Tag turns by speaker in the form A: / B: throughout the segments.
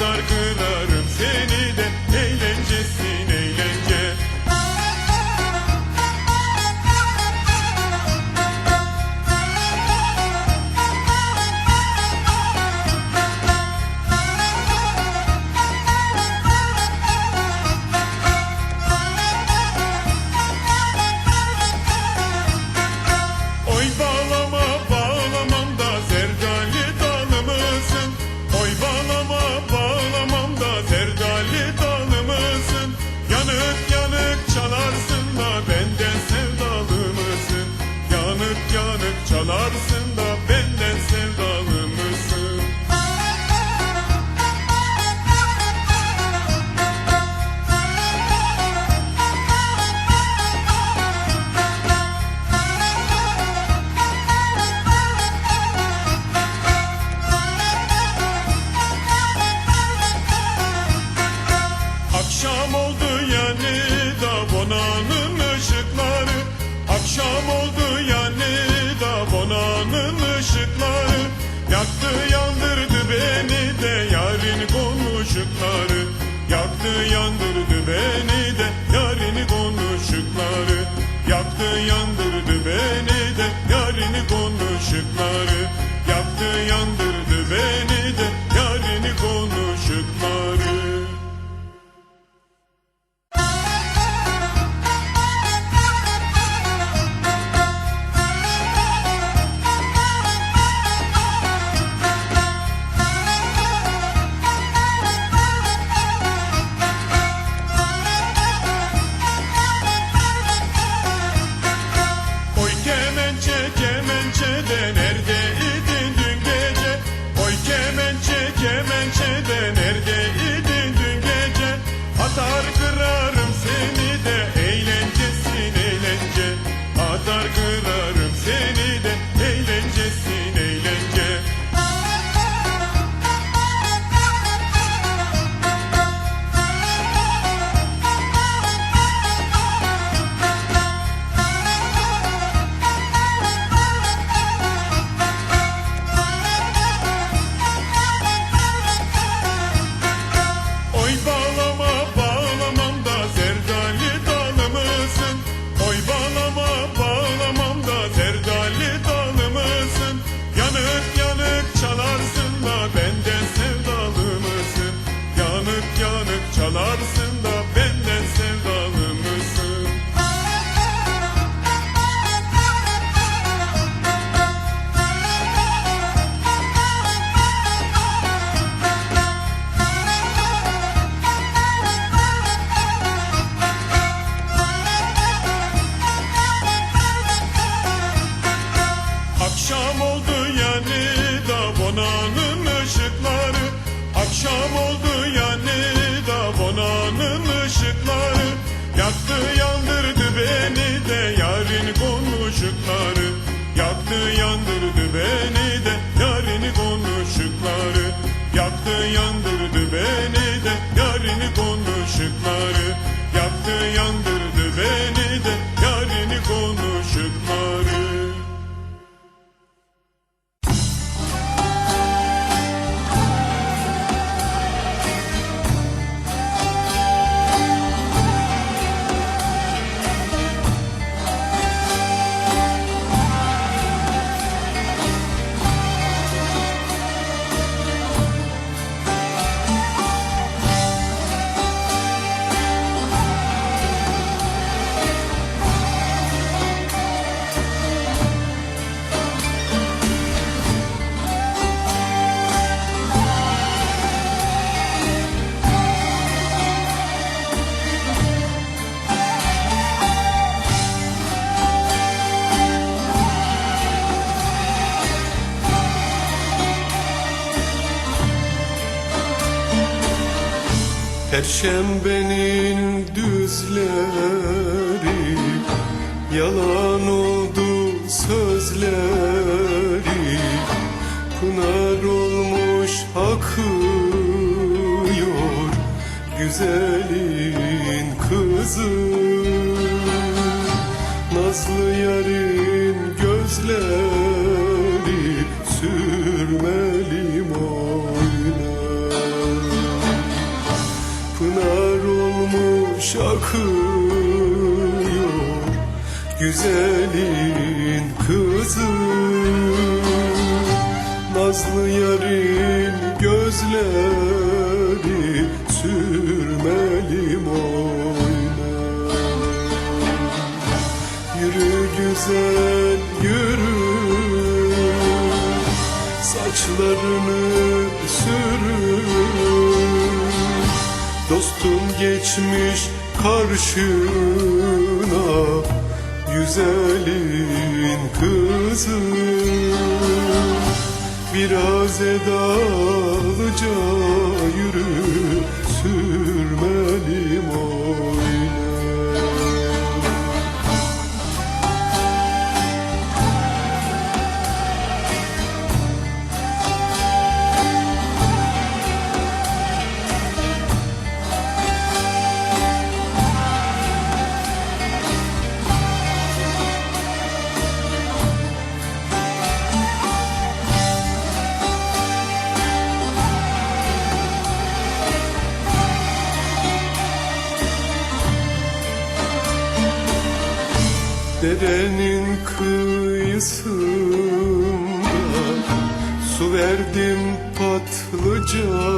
A: dargınlar 这样
B: Perşembenin düzleri Yalan oldu sözleri. Pınar olmuş akıyor Güzelin kızı. Nazlı yarı güzelin kızı. Nazlı yarın gözleri sürmelim oynar Yürü güzel yürü. Saçlarını sürür Dostum geçmiş karşına güzelin kızı Biraz edalı Derenin kıyısında Su verdim patlıcana.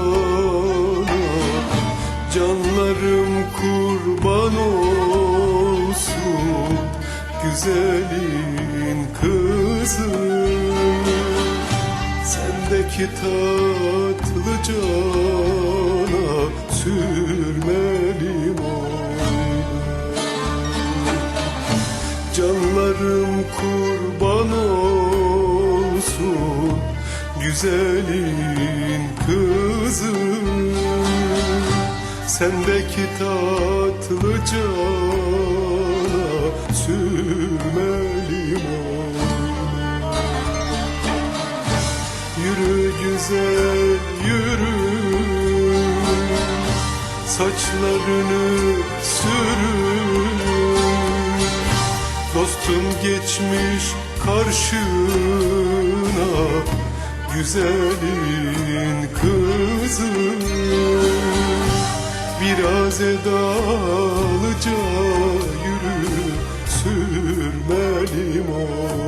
B: Canlarım kurban olsun Güzelin kızı Sendeki tatlı cana Sürmelim Canlarım kurban olsun Güzelin kızı Sendeki tatlı cana Sürmelim Yürü güzel yürü. Saçlarını sürün Dostum geçmiş karşına Güzelin kızı Biraz edalıca yürü Sürmelim oy